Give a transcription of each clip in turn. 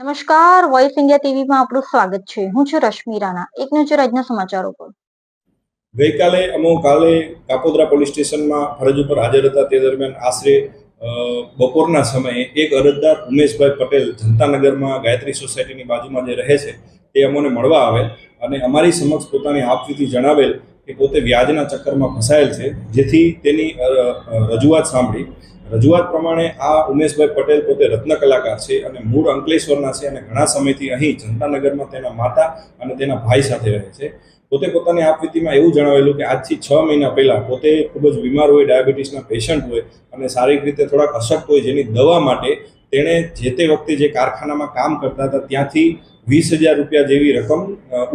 નમસ્કાર voice India ટીવીમાં આપણું સ્વાગત છે. હું છું રશ્મિ રાણા. એક નજર આજના સમાચારો પર. ગઈકાલે અમો કાલે કાપોદ્રા પોલીસ સ્ટેશનમાં ફરજ ઉપર હાજર હતા. તે દરમિયાન આશરે બપોરના સમયે એક અરજદાર ઉમેશભાઈ પટેલ જનતાનગરમાં ગાયત્રી સોસાયટીની બાજુમાં જે રહે છે, તે અમોને મળવા આવેલ અને અમારી સમક્ષ પોતાની આપવીથી જણાવેલ કે પોતે વ્યાજના ચક્કરમાં ફસાયેલ છે, જેથી તેની રજૂઆત સાંભળી. રજૂઆત પ્રમાણે આ ઉમેશભાઈ પટેલ પોતે રત્ન કલાકાર છે અને મૂળ અંકલેશ્વરના છે અને ઘણા સમયથી અહીં જનતાનગરમાં તેના માતા અને તેના ભાઈ સાથે રહે છે. પોતે પોતાની આપવીતીમાં એવું જણાવેલું કે આજથી છ મહિના પહેલાં પોતે ખૂબ જ બીમાર હોય, ડાયાબિટીસના પેશન્ટ હોય અને શારીરિક રીતે થોડાક અશક્ત હોય જેની દવા માટે તેણે જે તે વખતે જે કારખાનામાં કામ કરતા હતા ત્યાંથી વીસ હજાર રૂપિયા જેવી રકમ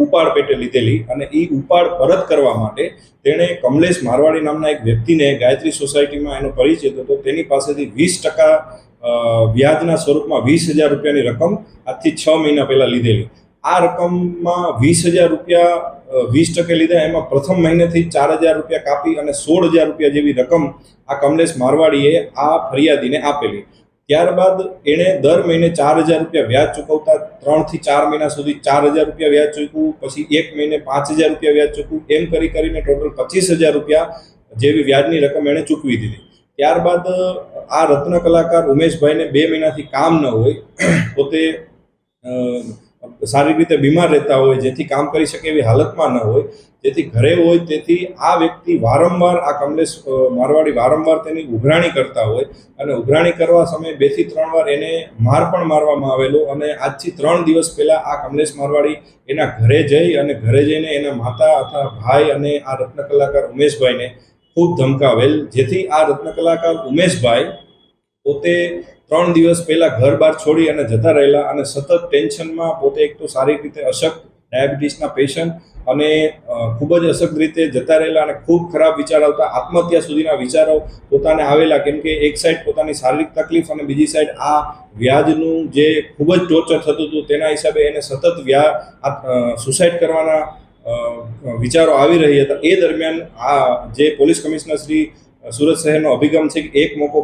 ઉપાડ પેટે લીધેલી અને એ ઉપાડ પરત કરવા માટે તેણે કમલેશ મારવાડી નામના એક વ્યક્તિને ગાયત્રી સોસાયટીમાં એનો પરિચય હતો તેની પાસેથી વીસ ટકા વ્યાજના સ્વરૂપમાં વીસ હજાર રૂપિયાની રકમ આજથી છ મહિના પહેલાં લીધેલી. આ રકમમાં વીસ હજાર રૂપિયા વીસ ટકે લીધા, એમાં પ્રથમ મહિનેથી ચાર હજાર રૂપિયા કાપી અને સોળ હજાર રૂપિયા જેવી રકમ આ કમલેશ મારવાડીએ આ ફરિયાદીને આપેલી. ત્યારબાદ એણે દર મહિને ચાર હજાર રૂપિયા વ્યાજ ચૂકવતા ત્રણથી ચાર મહિના સુધી ચાર હજાર રૂપિયા વ્યાજ ચૂકવું, પછી એક મહિને પાંચ હજાર રૂપિયા વ્યાજ ચૂકવું, એમ કરી કરીને ટોટલ પચીસ હજાર રૂપિયા જેવી વ્યાજની રકમ એણે ચૂકવી દીધી. ત્યારબાદ, આ રત્ન કલાકાર ઉમેશભાઈને બે મહિનાથી કામ ન હોય, પોતે શારીરિક રીતે બીમાર રહેતા હોય, જેથી કામ કરી શકે એવી હાલતમાં ન હોય. જેથી ઘરે હોય તેથી આ વ્યક્તિ વારંવાર આ કમલેશ મારવાડી વારંવાર તેની ઉઘરાણી કરતા હોય અને ઉઘરાણી કરવા સમયે બેથી ત્રણ વાર એને માર પણ મારવામાં આવેલો અને આજથી ત્રણ દિવસ પહેલા આ કમલેશ મારવાડી એના ઘરે જઈ અને ઘરે જઈને એના માતા અથવા ભાઈ અને આ રત્ન કલાકાર ઉમેશભાઈને ખૂબ ધમકાવેલ. જેથી આ રત્ન કલાકાર ઉમેશભાઈ પોતે ત્રણ દિવસ પહેલા ઘર બહાર છોડી અને જતા રહેલા અને સતત ટેન્શનમાં પોતે એક તો શારીરિક રીતે અશક્ત, ડાયાબિટીસના પેશન્ટ અને ખૂબ જ અશક્ત રીતે જતા રહેલા અને ખૂબ ખરાબ વિચાર આવતા, આત્મહત્યા સુધીના વિચારો પોતાને આવેલા, કેમ કે એક સાઈડ પોતાની શારીરિક તકલીફ અને બીજી સાઈડ આ વ્યાજનું જે ખૂબ જ ટોર્ચર થતું હતું તેના હિસાબે એને સતત વ્યા સુસાઇડ કરવાના વિચારો આવી રહી હતા. એ દરમિયાન આ જે પોલીસ કમિશનર શ્રી સુરત શહેરનો અભિગમ છે કે એક મોકો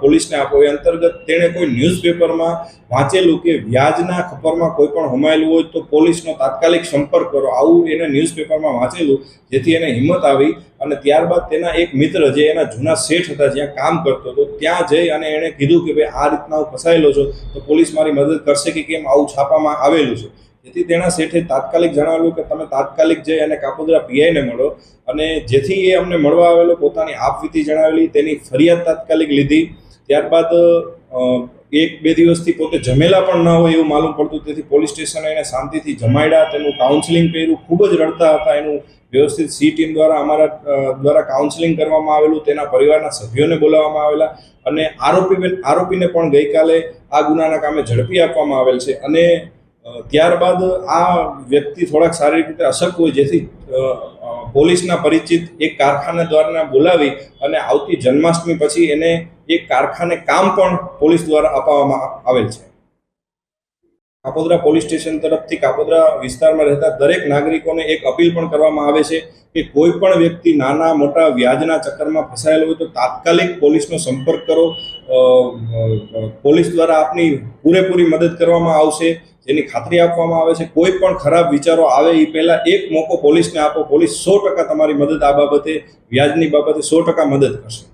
પોલીસને આપો એ અંતર્ગત તેણે કોઈ ન્યૂઝપેપરમાં વાંચેલું કે વ્યાજના ખપરમાં કોઈ પણ હોમાયેલું હોય તો પોલીસનો તાત્કાલિક સંપર્ક કરો. આવું એને ન્યૂઝપેપરમાં વાંચેલું, જેથી એને હિંમત આવી અને ત્યારબાદ તેના એક મિત્ર જે એના જૂના શેઠ હતા જ્યાં કામ કરતો હતો, ત્યાં જઈ અને એણે કીધું કે, ભાઈ, આ રીતના હું ફસાયેલો છું, તો પોલીસ મારી મદદ કરશે કે કેમ આવું છાપામાં આવેલું છે? જેથી તેના શેઠે તાત્કાલિક જણાવ્યું કે તમે તાત્કાલિક જઈ અને કાપોદરા પીઆઈને મળો. અને જેથી એ અમને મળવા આવેલો, પોતાની આપવીતી જણાવેલી, તેની ફરિયાદ તાત્કાલિક લીધી. ત્યારબાદ એક બે દિવસથી પોતે જમેલા પણ ન હોય એવું માલુમ પડતું. તેથી પોલીસ સ્ટેશને એને શાંતિથી જમાડ્યા તેનું કાઉન્સિલિંગ કર્યું. ખૂબ જ રડતા હતા એનું વ્યવસ્થિત સી ટીમ દ્વારા, અમારા દ્વારા કાઉન્સિલિંગ કરવામાં આવેલું. તેના પરિવારના સભ્યોને બોલાવવામાં આવેલા. અને આરોપી આરોપીને પણ ગઈકાલે આ ગુનાના કામે ઝડપી આપવામાં આવેલ છે. અને ત્યારબાદ આ વ્યક્તિ થોડાક શારીરિક રીતે અશક હોય જેથી પોલીસના પરિચિત એક કારખાના દ્વારા બોલાવી અને આવતી જન્માષ્ટમી પછી એને એક કારખાને કામ પણ પોલીસ દ્વારા અપાવવામાં આવેલ છે. કાપોદ્રા પોલીસ સ્ટેશન તરફથી કાપોદ્રા વિસ્તારમાં રહેતા દરેક નાગરિકોને એક અપીલ પણ કરવામાં આવે છે કે કોઈ પણ વ્યક્તિ નાના, મોટા, વ્યાજના ચક્કરમાં ફસાયેલો હોય તો તાત્કાલિક પોલીસનો સંપર્ક કરો. પોલીસ દ્વારા આપની પૂરેપૂરી મદદ કરવામાં આવશે. જેની ખાતરી આપવામાં આવે છે. કોઈ પણ ખરાબ વિચારો આવે એ પહેલાં એક મોકો પોલીસને આપો. પોલીસ સો ટકા તમારી મદદ આ બાબતે, વ્યાજની બાબતે સો ટકા મદદ કરશે.